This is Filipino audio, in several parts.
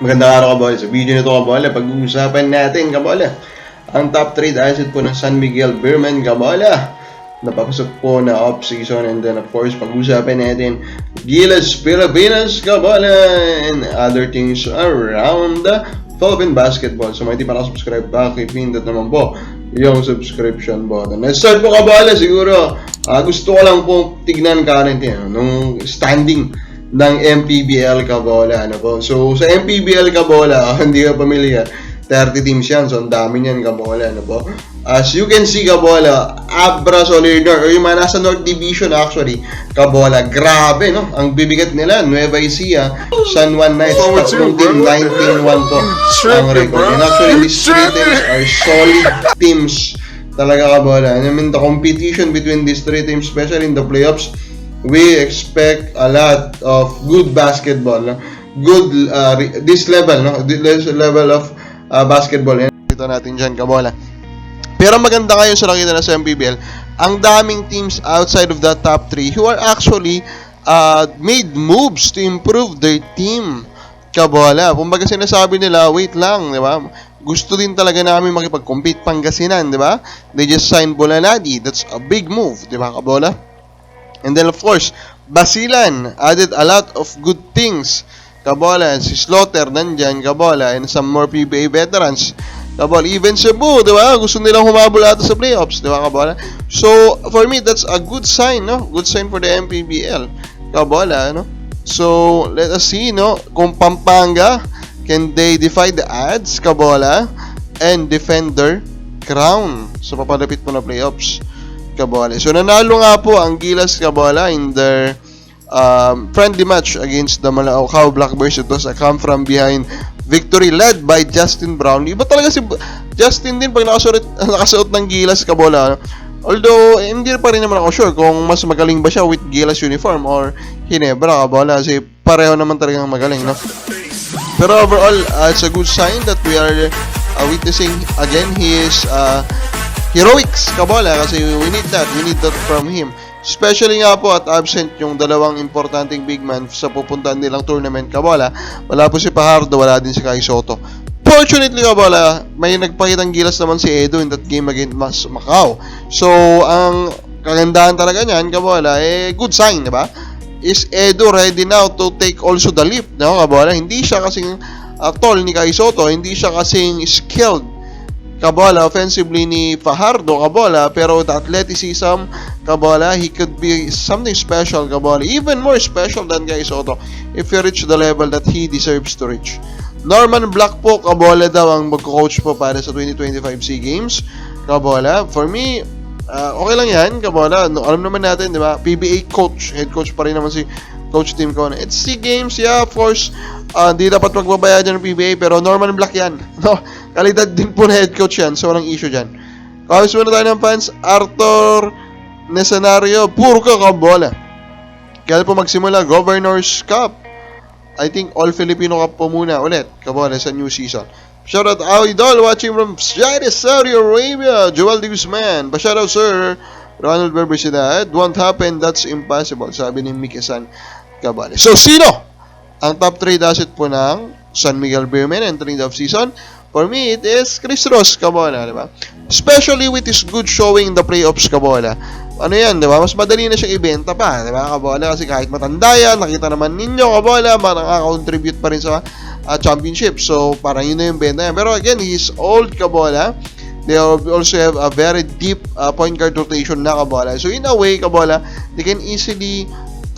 Magandang araw kabola. Sa video nito kabola, pag-uusapan natin kabola. Ang top trade asset po ng San Miguel Beerman kabola. Napapasok po na off-season and then of course pag-uusapan natin Gilas Pilipinas kabola and other things around the Philippine basketball. So, hindi pa nakasubscribe pa, pindot naman po yung subscription button. Let's start po kabola. Siguro, ah, gusto ko lang po tignan currently ano, nung standing ng MPBL Kabola. Ano po? So, sa MPBL Kabola, hindi ka pamilya, 30 teams yan. So, ang dami niyan Kabola. Ano po? As you can see, Kabola, Abra Soler North, or yung mga nasa North Division actually, Kabola, grabe, no? Ang bibigat nila, Nueva Ecija, San Juan Knights, Forward tatlong team, bro. 19-1 po ang record. And actually, these three teams are solid teams talaga Kabola. And I mean, the competition between these three teams, especially in the playoffs, we expect a lot of good basketball, good uh, this level, no? This level of uh, basketball. Ito natin dyan, Kabola. Pero maganda ngayon sa nakita na sa MPBL, ang daming teams outside of the top 3 who are actually uh, made moves to improve their team. Kabola. Kumbaga sinasabi nila, wait lang, di ba? Gusto din talaga namin makipag-compete Pangasinan, di ba? They just signed Bolanadi. That's a big move, di ba, Kabola? And then of course, Basilan added a lot of good things. Kabola, si Slaughter nandyan, Kabola, and some more PBA veterans. Kabola, even Cebu, di ba? Gusto nilang humabol ata sa playoffs, di ba, Kabola? So, for me, that's a good sign, no? Good sign for the MPBL. Kabola, no? So, let us see, no? Kung Pampanga, can they defy the odds, Kabola, and defend their crown sa papalapit po na playoffs? Kabola. So nanalo nga po ang Gilas Kabola in their um, friendly match against the Malacao Blackbirds. It was a come from behind victory led by Justin Brown. Iba talaga si Justin din pag nakasuot, nakasuot ng Gilas Kabola. ano. Although, hindi pa rin naman ako sure kung mas magaling ba siya with Gilas uniform or Hinebra Kabola. Kasi pareho naman talagang magaling, no? Pero overall, uh, it's a good sign that we are uh, witnessing again his uh, heroics, Kabola, kasi we need that. We need that from him. Especially nga po at absent yung dalawang importanteng big man sa pupuntahan nilang tournament, Kabola. Wala po si Pajardo, wala din si Kai Soto. Fortunately, Kabola, may nagpakitang gilas naman si Edo in that game against Mas Macau. So, ang kagandahan talaga niyan, Kabola, eh, good sign, di ba? Is Edo ready now to take also the leap, no, Kabola? Hindi siya kasing uh, tall ni Kai Soto, hindi siya kasing skilled Kabola offensively ni Fajardo Kabola pero with athleticism Kabola he could be something special Kabola. Even more special than Kai Soto if he reach the level that he deserves to reach. Norman Black po Kabola daw ang magko-coach po para sa 2025 SEA Games. Kabola for me uh, okay lang yan Kabola. No, alam naman natin di ba? PBA coach head coach pa rin naman si Coach Tim Cone. It's SEA Games, yeah, of course. Uh, dapat magbabayad ng PBA, pero Norman Black yan. No? Kalidad din po na head coach yan, so walang issue dyan. Kawis muna tayo ng fans, Arthur Nesenario, puro ka kabola. Kaya po magsimula, Governor's Cup. I think all Filipino Cup po muna ulit, kabola, sa new season. Shout out Idol watching from Saudi, Arabia, Joel Guzman. Shout out sir, Ronald Berbersidad. Won't happen, that's impossible, sabi ni Mikesan Cabales. So, sino ang top trade asset po ng San Miguel Beerman entering the off-season? For me, it is Chris Ross, Kabola, di ba? Especially with his good showing in the playoffs, Kabola. Ano yan, di ba? Mas madali na siyang ibenta pa, di ba, Kabola? Kasi kahit matanda yan, nakita naman ninyo, Kabola, makaka-contribute pa rin sa uh, championship. So, parang yun na yung benta yan. Pero again, he's old, Kabola. They also have a very deep uh, point guard rotation na Kabola. So, in a way, Kabola, they can easily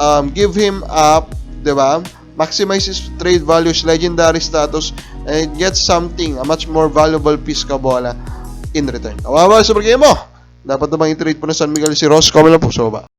um, give him up, di ba? Maximize his trade value, his legendary status, and get something, a much more valuable piece Kabola in return. Kawawa sa game mo! Dapat naman i-trade po na San Miguel si Ross. Comment lang po sa baba.